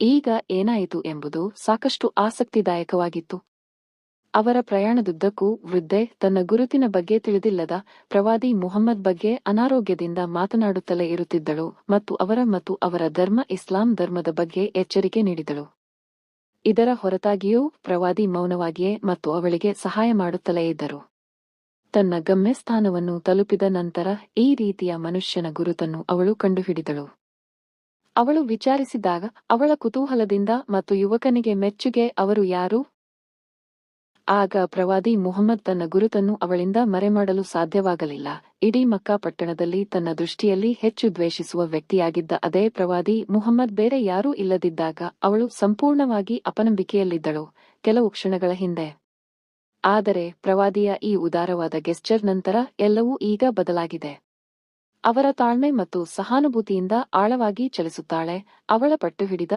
ಈಗ ಏನಾಯಿತು ಎಂಬುದು ಸಾಕಷ್ಟು ಆಸಕ್ತಿದಾಯಕವಾಗಿತ್ತು. ಅವರ ಪ್ರಯಾಣದುದ್ದಕ್ಕೂ ವೃದ್ಧೆ ತನ್ನ ಗುರುತಿನ ಬಗ್ಗೆ ತಿಳಿದಿಲ್ಲದ ಪ್ರವಾದಿ ಮುಹಮ್ಮದ್ ಬಗ್ಗೆ ಅನಾರೋಗ್ಯದಿಂದ ಮಾತನಾಡುತ್ತಲೇ ಇರುತ್ತಿದ್ದಳು ಮತ್ತು ಅವರ ಮತ್ತು ಅವರ ಧರ್ಮ ಇಸ್ಲಾಂ ಧರ್ಮದ ಬಗ್ಗೆ ಎಚ್ಚರಿಕೆ ನೀಡಿದಳು. ಇದರ ಹೊರತಾಗಿಯೂ ಪ್ರವಾದಿ ಮೌನವಾಗಿಯೇ ಮತ್ತು ಅವಳಿಗೆ ಸಹಾಯ ಮಾಡುತ್ತಲೇ ಇದ್ದರು. ತನ್ನ ಗಮ್ಯಸ್ಥಾನವನ್ನು ತಲುಪಿದ ನಂತರ ಈ ರೀತಿಯ ಮನುಷ್ಯನ ಗುರುತನ್ನು ಅವಳು ಕಂಡುಹಿಡಿದಳು. ಅವಳು ವಿಚಾರಿಸಿದಾಗ ಅವಳ ಕುತೂಹಲದಿಂದ ಮತ್ತು ಯುವಕನಿಗೆ ಮೆಚ್ಚುಗೆ, ಅವರು ಯಾರು? ಆಗ ಪ್ರವಾದಿ ಮುಹಮ್ಮದ್ ತನ್ನ ಗುರುತನ್ನು ಅವಳಿಂದ ಮರೆಮಾಡಲು ಸಾಧ್ಯವಾಗಲಿಲ್ಲ. ಇಡೀ ಮಕ್ಕಾ ಪಟ್ಟಣದಲ್ಲಿ ತನ್ನ ದೃಷ್ಟಿಯಲ್ಲಿ ಹೆಚ್ಚು ದ್ವೇಷಿಸುವ ವ್ಯಕ್ತಿಯಾಗಿದ್ದ ಅದೇ ಪ್ರವಾದಿ ಮುಹಮ್ಮದ್ ಬೇರೆ ಯಾರೂ ಇಲ್ಲದಿದ್ದಾಗ ಅವಳು ಸಂಪೂರ್ಣವಾಗಿ ಅಪನಂಬಿಕೆಯಲ್ಲಿದ್ದಳು ಕೆಲವು ಕ್ಷಣಗಳ ಹಿಂದೆ. ಆದರೆ ಪ್ರವಾದಿಯ ಈ ಉದಾರವಾದ ಗೆಸ್ಚರ್ ನಂತರ ಎಲ್ಲವೂ ಈಗ ಬದಲಾಗಿದೆ. ಅವರ ತಾಳ್ಮೆ ಮತ್ತು ಸಹಾನುಭೂತಿಯಿಂದ ಆಳವಾಗಿ ಚಲಿಸುತ್ತಾಳೆ. ಅವಳ ಪಟ್ಟು ಹಿಡಿದ